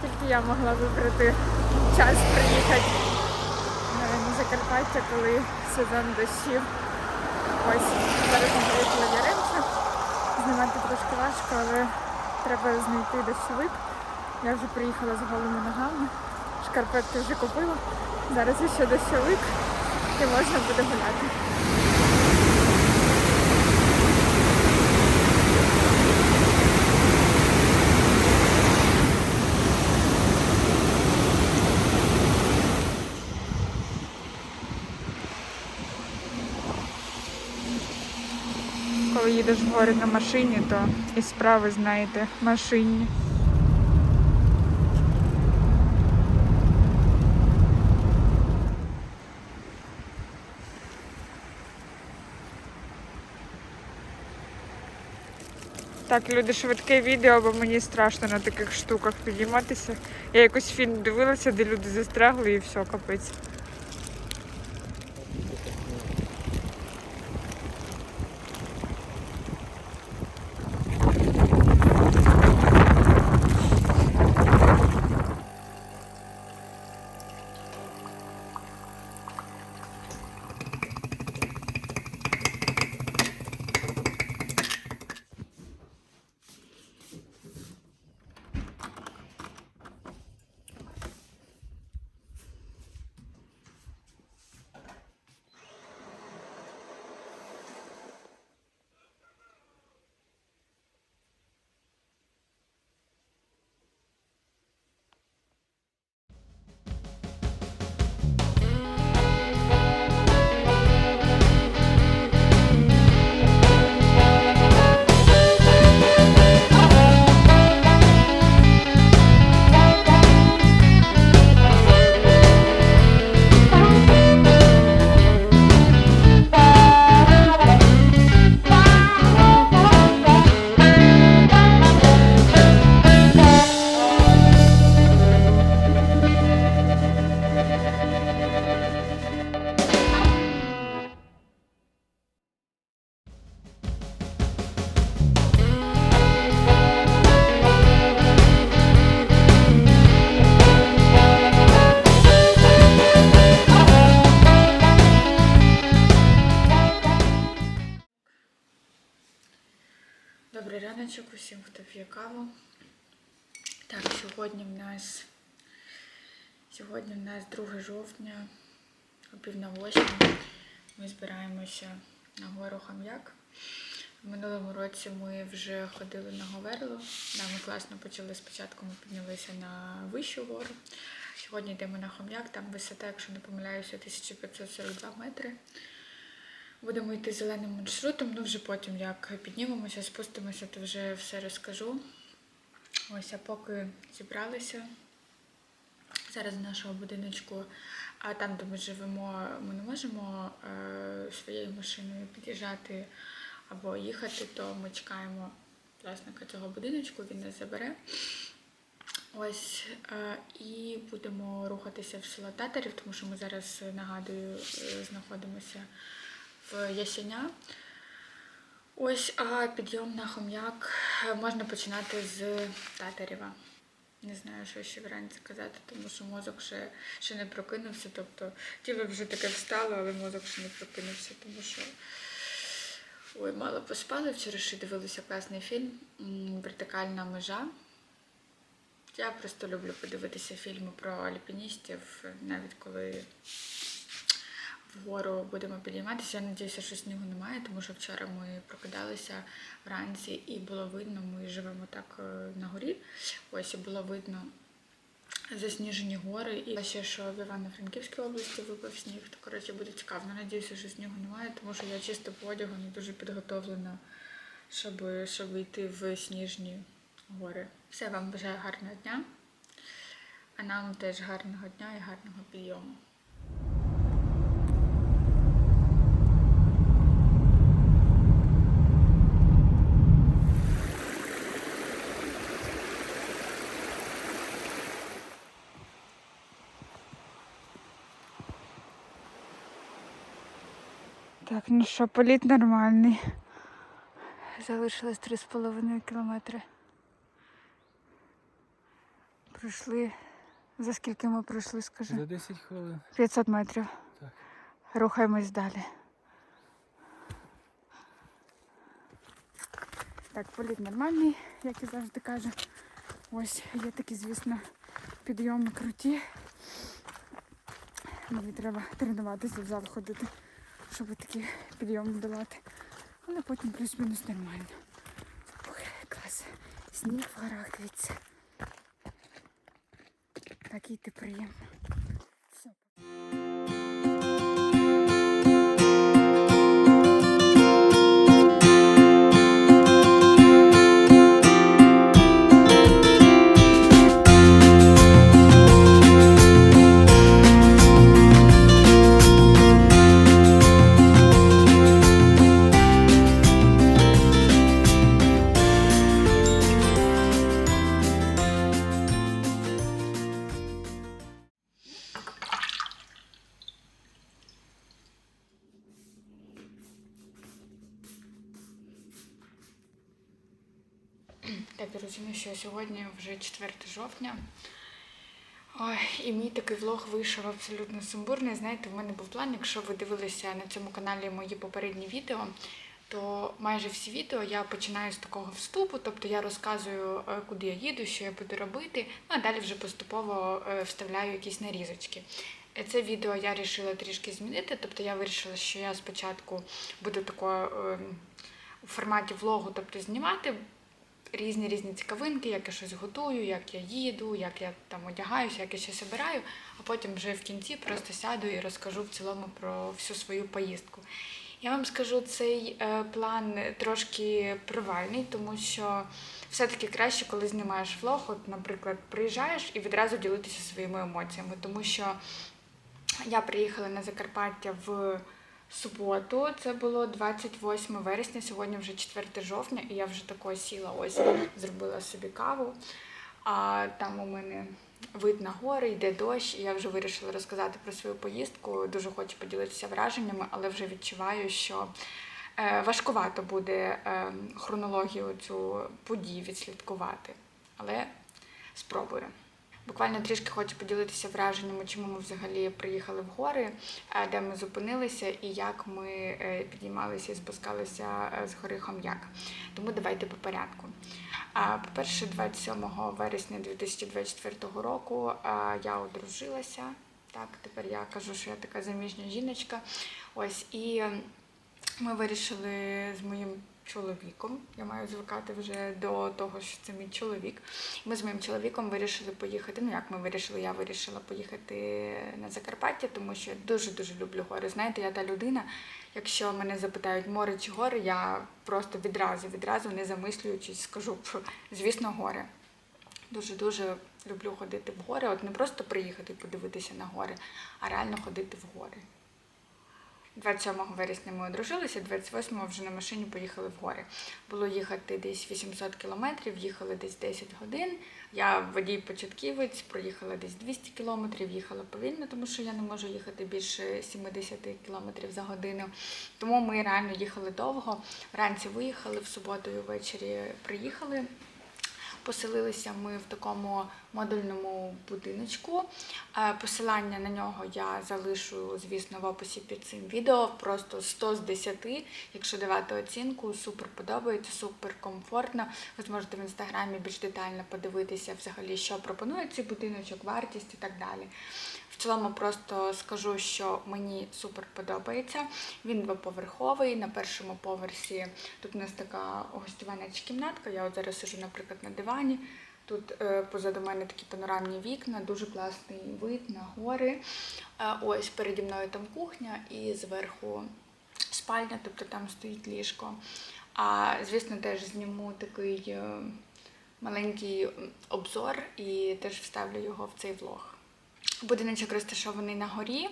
Тільки я могла вибрати час приїхати на Закарпаття, коли сезон дощів. Ось зараз ми приїхали в Яремче. Знімати трошки важко, але треба знайти дощовик. Я вже приїхала з голими ногами, шкарпетки вже купила. Зараз ще дощовик і можна буде гуляти. Коли їдеш в гори на машині, то і справи знаєте машинні. Так, люди, швидке відео, бо мені страшно на таких штуках підійматися. Я якось фільм дивилася, де люди застрягли і все, капець. П'є каву. Так, сьогодні в нас сьогодні в нас 2 жовтня, о пів на восьму. Ми збираємося на гору Хам'як. В минулому році ми вже ходили на Говерло. Да, ми класно почали спочатку, ми піднялися на вищу гору. Сьогодні йдемо на Хом'як, там висота, якщо не помиляюся, 1542 метри. Будемо йти зеленим маршрутом, ну вже потім як піднімемося, спустимося, то вже все розкажу. Ось, а поки зібралися зараз з нашого будиночку, а там, де ми живемо, ми не можемо е, своєю машиною під'їжджати або їхати, то ми чекаємо власника цього будиночку, він нас забере. Ось е, і будемо рухатися в село Татарів, тому що ми зараз нагадую, е, знаходимося в Ясеня. Ось, а підйом на хом'як можна починати з Татарєва. Не знаю, що ще вранці казати, тому що мозок ще, ще не прокинувся. Тобто тіло вже таке встало, але мозок ще не прокинувся, тому що ой, мало поспали. Вчора ще дивилися класний фільм Вертикальна межа. Я просто люблю подивитися фільми про альпіністів, навіть коли вгору будемо підійматися. Я сподіваюся, що снігу немає, тому що вчора ми прокидалися вранці і було видно, ми живемо так е, на горі. Ось і було видно засніжені гори. І ще що в Івано-Франківській області випав сніг, то коротше буде цікаво. Ну, Надіюся, що снігу немає, тому що я чисто по одягу не дуже підготовлена, щоб, щоб йти в сніжні гори. Все, вам бажаю гарного дня, а нам теж гарного дня і гарного підйому. Так, ну що, політ нормальний. Залишилось 3,5 кілометри. пройшли. За скільки ми пройшли, скажи? За 10 хвилин. 500 метрів. Так. Рухаємось далі. Так, політ нормальний, як і завжди кажу. Ось є такі, звісно, підйоми круті. Мені треба тренуватися в зал ходити, такі підйоми долати. Але потім плюс-мінус нормально. Ой, клас. Сніг в горах, дивіться. Такий ти приємно. Жовтня. Ой, і мій такий влог вийшов абсолютно сумбурний. Знаєте, в мене був план, якщо ви дивилися на цьому каналі мої попередні відео, то майже всі відео я починаю з такого вступу, тобто я розказую, е, куди я їду, що я буду робити, ну а далі вже поступово е, вставляю якісь нарізочки. Е, Це відео я вирішила трішки змінити, тобто я вирішила, що я спочатку буду такою е, у форматі влогу, тобто знімати різні різні цікавинки, як я щось готую, як я їду, як я там одягаюся, як я щось обираю, а потім вже в кінці просто сяду і розкажу в цілому про всю свою поїздку. Я вам скажу, цей е, план трошки провальний, тому що все-таки краще, коли знімаєш влог, от, наприклад, приїжджаєш і відразу ділитися своїми емоціями, тому що я приїхала на Закарпаття в суботу. Це було 28 вересня, сьогодні вже 4 жовтня, і я вже такою сіла, ось зробила собі каву. А там у мене вид на гори, йде дощ, і я вже вирішила розказати про свою поїздку. Дуже хочу поділитися враженнями, але вже відчуваю, що е, важкувато буде е, хронологію цю подій відслідкувати. Але спробую. Буквально трішки хочу поділитися враженнями, чому ми взагалі приїхали в гори, е, де ми зупинилися і як ми е, підіймалися і спускалися е, з гори Хом'як. Тому давайте по порядку. По-перше, 27 вересня 2024 року я одружилася. Так, тепер я кажу, що я така заміжня жіночка. Ось і ми вирішили з моїм чоловіком. Я маю звикати вже до того, що це мій чоловік. Ми з моїм чоловіком вирішили поїхати. Ну як ми вирішили? Я вирішила поїхати на Закарпаття, тому що я дуже-дуже люблю гори. Знаєте, я та людина. Якщо мене запитають море чи гори, я просто відразу, відразу не замислюючись, скажу, звісно, гори. Дуже-дуже люблю ходити в гори. От не просто приїхати і подивитися на гори, а реально ходити в гори. 27 вересня ми одружилися, 28-го вже на машині поїхали в гори. Було їхати десь 800 кілометрів, їхали десь 10 годин. Я водій початківець, проїхала десь 200 кілометрів, їхала повільно, тому що я не можу їхати більше 70 кілометрів за годину. Тому ми реально їхали довго. Вранці виїхали, в суботу і ввечері приїхали. Поселилися ми в такому модульному будиночку. Е, Посилання на нього я залишу, звісно, в описі під цим відео. Просто 100 з 10, якщо давати оцінку, супер подобається, супер комфортно. Ви зможете в інстаграмі більш детально подивитися, взагалі, що пропонує цей будиночок, вартість і так далі. В цілому просто скажу, що мені супер подобається. Він двоповерховий. На першому поверсі тут у нас така гостьова наче кімнатка. Я от зараз сижу, наприклад, на дивані. Тут е, позаду мене такі панорамні вікна, дуже класний вид на гори. Е, ось переді мною там кухня і зверху спальня, тобто там стоїть ліжко. А звісно, теж зніму такий е, маленький обзор і теж вставлю його в цей влог. Будиночок розташований на горі,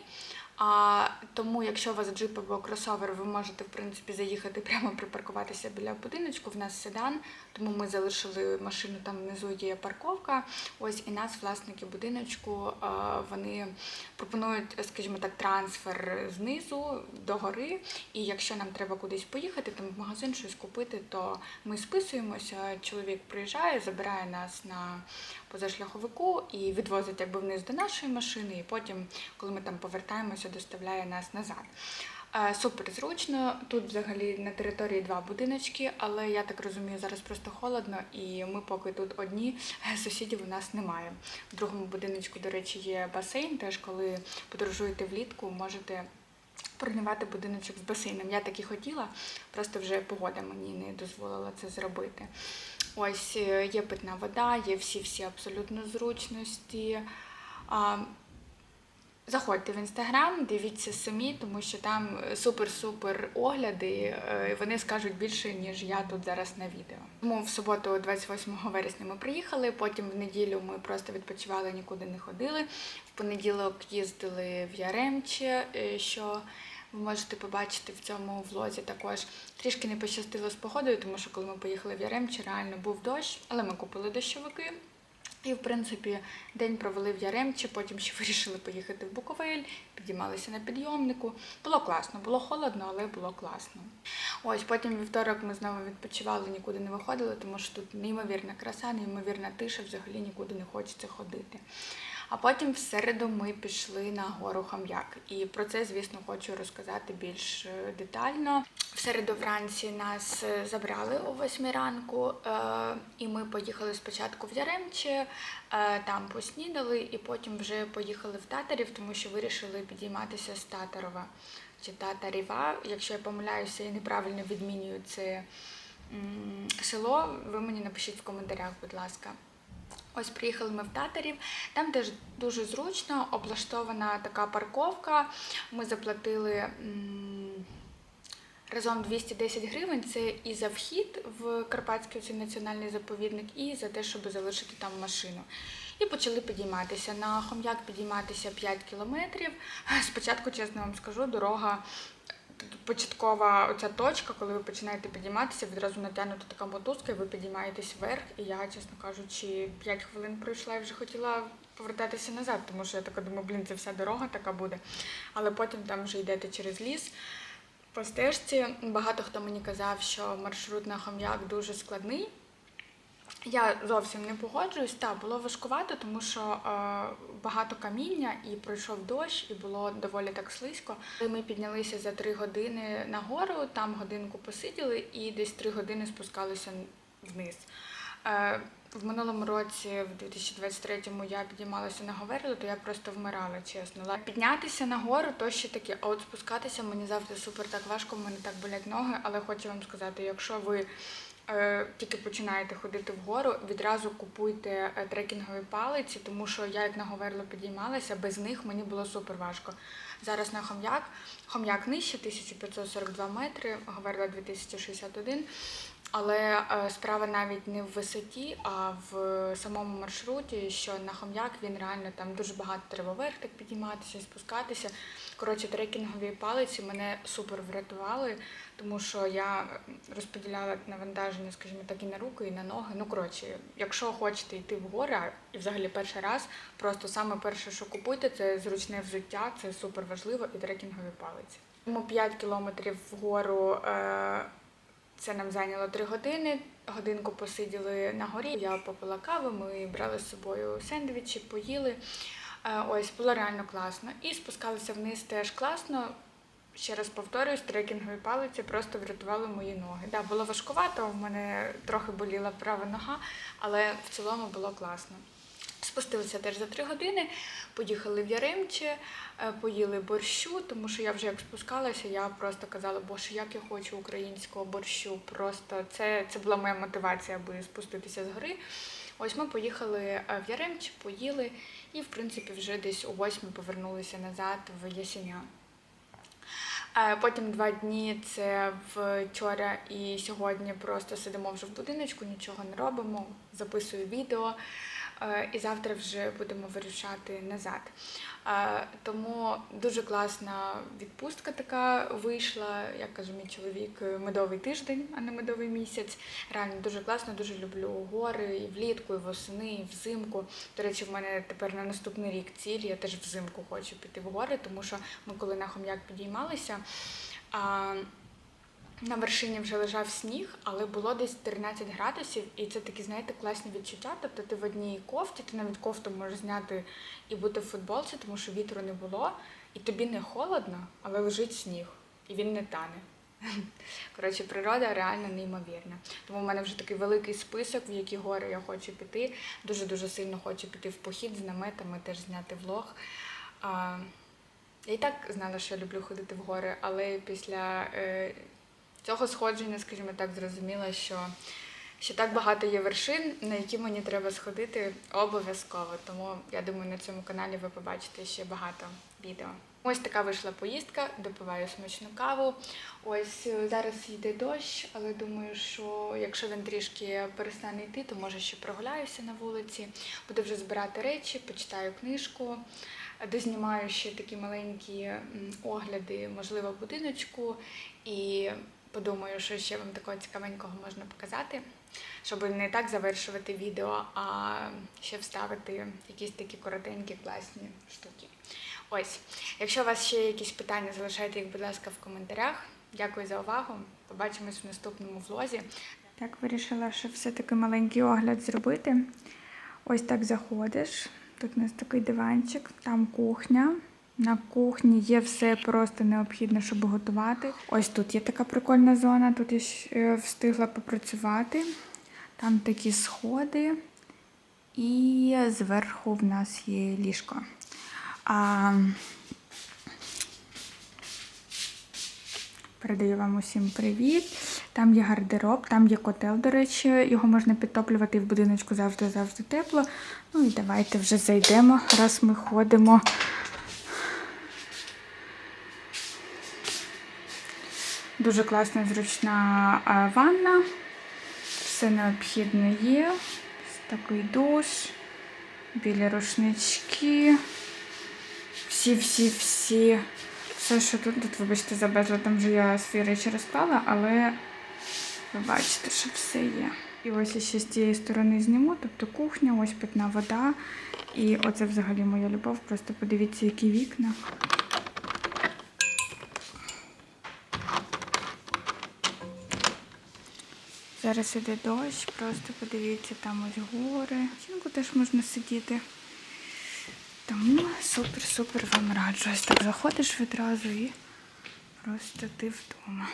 А тому, якщо у вас джип або кросовер, ви можете в принципі заїхати прямо припаркуватися біля будиночку. В нас седан, тому ми залишили машину там внизу є парковка. Ось і нас, власники будиночку, вони пропонують, скажімо так, трансфер знизу до гори. І якщо нам треба кудись поїхати, там в магазин щось купити, то ми списуємося. Чоловік приїжджає, забирає нас на позашляховику і відвозить якби вниз до нашої машини. І потім, коли ми там повертаємося, доставляє нас назад. Е, Супер зручно. Тут взагалі на території два будиночки, але я так розумію, зараз просто холодно, і ми поки тут одні, сусідів у нас немає. В другому будиночку, до речі, є басейн. Теж коли подорожуєте влітку, можете бронювати будиночок з басейном. Я так і хотіла, просто вже погода мені не дозволила це зробити. Ось е, є питна вода, є всі-всі абсолютно зручності. Заходьте в інстаграм, дивіться самі, тому що там супер-супер огляди. е, Вони скажуть більше, ніж я тут зараз на відео. Тому в суботу, 28 вересня, ми приїхали. Потім в неділю ми просто відпочивали, нікуди не ходили. В понеділок їздили в Яремче, е, що ви можете побачити в цьому влозі також. Трішки не пощастило з погодою, тому що коли ми поїхали в Яремче, реально був дощ, але ми купили дощовики. І, в принципі, день провели в Яремчі, потім ще вирішили поїхати в Буковель, підіймалися на підйомнику. Було класно, було холодно, але було класно. Ось потім вівторок ми знову відпочивали, нікуди не виходили, тому що тут неймовірна краса, неймовірна тиша, взагалі нікуди не хочеться ходити. А потім в середу ми пішли на гору Хам'як. І про це, звісно, хочу розказати більш е, детально. В середу вранці нас е, забрали о 8 ранку, е, і ми поїхали спочатку в Яремче, там поснідали, і потім вже поїхали в Татарів, тому що вирішили підійматися з Татарова чи Татаріва. Якщо я помиляюся і неправильно відмінюю це село, ви мені напишіть в коментарях, будь ласка. Ось приїхали ми в Татарів. Там теж дуже зручно облаштована така парковка. Ми заплатили разом 210 гривень. Це і за вхід в Карпатський національний заповідник, і за те, щоб залишити там машину. І почали підійматися. На хом'як підійматися 5 кілометрів. Спочатку, чесно вам скажу, дорога. Початкова оця точка, коли ви починаєте підійматися, відразу натягнута така мотузка, і ви підіймаєтесь вверх. І я, чесно кажучи, 5 хвилин пройшла і вже хотіла повертатися назад, тому що я така думаю, блін, це вся дорога така буде. Але потім там вже йдете через ліс. По стежці багато хто мені казав, що маршрут на хом'як дуже складний. Я зовсім не погоджуюсь. Так, було важкувато, тому що е, багато каміння і пройшов дощ, і було доволі так слизько. Ми піднялися за три години нагору, там годинку посиділи і десь три години спускалися вниз. Е, в минулому році, в 2023-му, я підіймалася на Говерлу, то я просто вмирала, чесно. Але Піднятися на гору то ще таке, а от спускатися мені завжди супер так важко, в мене так болять ноги, але хочу вам сказати, якщо ви тільки починаєте ходити вгору, відразу купуйте е, трекінгові палиці, тому що я як на Говерлу підіймалася, без них мені було супер важко. Зараз на хом'як, хом'як нижче, 1542 метри, Говерла 2061. Але е, справа навіть не в висоті, а в самому маршруті, що на хом'як він реально там дуже багато треба вверх так підійматися, спускатися. Коротше, трекінгові палиці мене супер врятували, тому що я розподіляла навантаження, скажімо так, і на руки, і на ноги. Ну, коротше, якщо хочете йти в гори, і взагалі перший раз, просто саме перше, що купуйте, це зручне взуття, це супер важливо, і трекінгові палиці. Тому 5 кілометрів вгору. Е- це нам зайняло три години. Годинку посиділи на горі. Я попила каву, ми брали з собою сендвічі, поїли. Е, Ось було реально класно. І спускалися вниз теж класно. Ще раз повторюсь, трекінгові палиці просто врятували мої ноги. Да, було важкувато, в мене трохи боліла права нога, але в цілому було класно. Спустилися теж за три години, поїхали в Яремче, е, поїли борщу, тому що я вже як спускалася, я просто казала, боже, як я хочу українського борщу. Просто це, це була моя мотивація, аби спуститися з гори. Ось ми поїхали е, в Яремче, поїли і, в принципі, вже десь о восьмій повернулися назад в Ясеня. Потім два дні це вчора і сьогодні просто сидимо вже в будиночку, нічого не робимо, записую відео. Е, І завтра вже будемо вирушати назад. Е, Тому дуже класна відпустка така вийшла. Як каже мій чоловік, е, медовий тиждень, а не медовий місяць. Реально дуже класно, дуже люблю гори і влітку, і восени, і взимку. До речі, в мене тепер на наступний рік ціль. Я теж взимку хочу піти в гори, тому що ми коли на хом'як підіймалися. На вершині вже лежав сніг, але було десь 13 градусів, і це такі, знаєте, класні відчуття. Тобто ти в одній кофті, ти навіть кофту можеш зняти і бути в футболці, тому що вітру не було, і тобі не холодно, але лежить сніг, і він не тане. Коротше, природа реально неймовірна. Тому в мене вже такий великий список, в які гори я хочу піти. Дуже дуже сильно хочу піти в похід з наметами, теж зняти влог. Я і так знала, що я люблю ходити в гори, але після е, цього сходження, скажімо так, зрозуміла, що, що так багато є вершин, на які мені треба сходити обов'язково. Тому я думаю, на цьому каналі ви побачите ще багато відео. Ось така вийшла поїздка, допиваю смачну каву. Ось е, зараз йде дощ, але думаю, що якщо він трішки перестане йти, то може ще прогуляюся на вулиці, буду вже збирати речі, почитаю книжку. Дознімаю ще такі маленькі огляди, можливо, будиночку, і подумаю, що ще вам такого цікавенького можна показати, щоб не так завершувати відео, а ще вставити якісь такі коротенькі, класні штуки. Ось, якщо у вас ще є якісь питання, залишайте їх, будь ласка, в коментарях. Дякую за увагу. Побачимось в наступному влозі. Так, вирішила, що все-таки маленький огляд зробити. Ось так заходиш. Тут у нас такий диванчик, там кухня. На кухні є все просто необхідне, щоб готувати. Ось тут є така прикольна зона, тут я встигла попрацювати. Там такі сходи. І зверху в нас є ліжко. А... Передаю вам усім привіт. Там є гардероб, там є котел, до речі, його можна підтоплювати в будиночку завжди-завжди тепло. Ну і давайте вже зайдемо, раз ми ходимо. Дуже класна зручна ванна. Все необхідне є. Такий душ, білі рушнички. Всі-всі-всі. Все, що тут, тут, вибачте, за безладом вже я свої речі розклала, але ви бачите, що все є. І ось я ще з цієї сторони зніму, тобто кухня, ось питна вода. І оце взагалі моя любов. Просто подивіться, які вікна. Зараз іде дощ, просто подивіться, там ось гори. Жінку теж можна сидіти. Тому супер-супер вам раджу. Ось так заходиш відразу і просто ти вдома.